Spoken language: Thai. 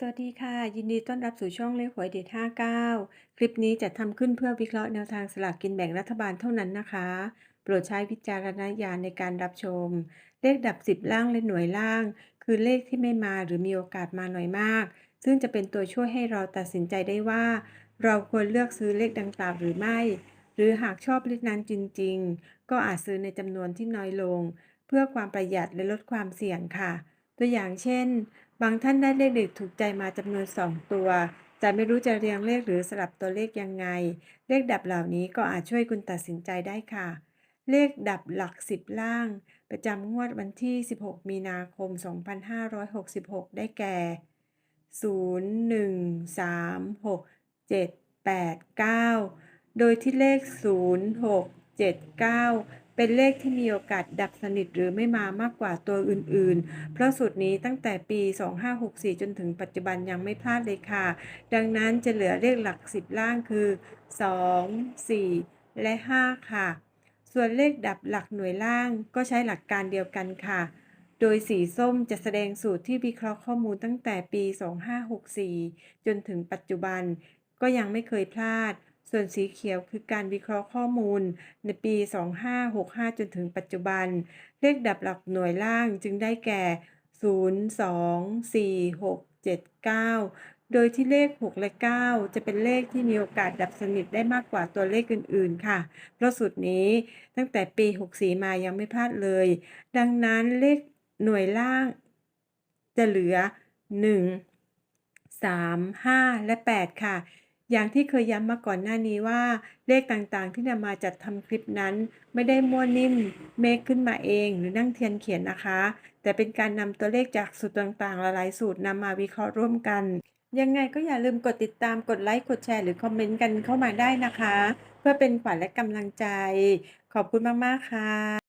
สวัสดีค่ะ ยินดีต้อนรับสู่ช่องเลขหวยเด็ด59 คลิปนี้จะทำขึ้นเพื่อวิเคราะห์แนวทางสลากกินแบ่งรัฐบาลเท่านั้นนะคะ โปรดใช้วิจารณญาณในการรับชม เลขดับ 10 ล่างและหน่วยล่าง คือเลขที่ไม่มาหรือมีโอกาสมาหน่อยมาก ซึ่งจะเป็นตัวช่วยให้เราตัดสินใจได้ว่า เราควรเลือกซื้อเลขดังกล่าวหรือไม่ หรือหากชอบเลขนั้นจริง ๆ ก็อาจซื้อในจำนวนที่น้อยลง เพื่อความประหยัดและลดความเสี่ยงค่ะ ตัวอย่างเช่น บางท่านได้เลขเด็ดถูกใจมาจำนวน 2 ตัว แต่ไม่รู้จะเรียงเลขหรือสลับตัวเลขยังไง เลขดับเหล่านี้ก็อาจช่วยคุณตัดสินใจได้ค่ะ เลขดับหลัก 10 ล่าง ประจำงวดวันที่ 16 มีนาคม 2566 ได้แก่ 0 1 3 6 7 8 9 โดยที่เลข 0 6 7 9 เป็นเลขที่มีโอกาสดับสนิทหรือไม่มามากกว่าตัวอื่นๆ เพราะสูตรนี้ตั้งแต่ปี 2564 จนถึงปัจจุบันยังไม่พลาดเลยค่ะ ดังนั้นจะเหลือเลขหลัก 10 ล่างคือ 2 4 และ 5 ค่ะ ส่วนเลขดับหลักหน่วยล่างก็ใช้หลักการเดียวกันค่ะ โดยสีส้มจะแสดงสูตรที่วิเคราะห์ข้อมูลตั้งแต่ปี 2564 จนถึงปัจจุบันก็ยังไม่เคยพลาด ส่วนสีเขียวคือการวิเคราะห์ข้อมูล ในปี 2565 จนถึงปัจจุบัน เลขดับหลักหน่วยล่างจึงได้แก่ 0 2 4 6 7 9 โดยที่เลข 6 และ 9 จะเป็นเลขที่มีโอกาสดับสนิทได้มากกว่าตัวเลขอื่น ๆ ค่ะ เพราะสูตรนี้ตั้งแต่ปี 64 มายังไม่พลาดเลย ดังนั้นเลขหน่วยล่างจะเหลือ 1 3 5 และ 8 ค่ะ อย่างที่เคยย้ำมาก่อนหน้านี้ว่า เลขต่างๆ ที่นำมาจัดทำคลิปนั้น ไม่ได้มั่วนิ่มเมคขึ้นมาเองหรือนั่งเทียนเขียนนะคะ แต่เป็นการนำตัวเลขจากสูตรต่างๆ หลายๆสูตรนำมาวิเคราะห์ร่วมกัน ยังไงก็อย่าลืมกดติดตามกดไลค์กดแชร์หรือคอมเมนต์กันเข้ามาได้นะคะ เพื่อเป็นขวัญและกำลังใจ ขอบคุณมากๆค่ะ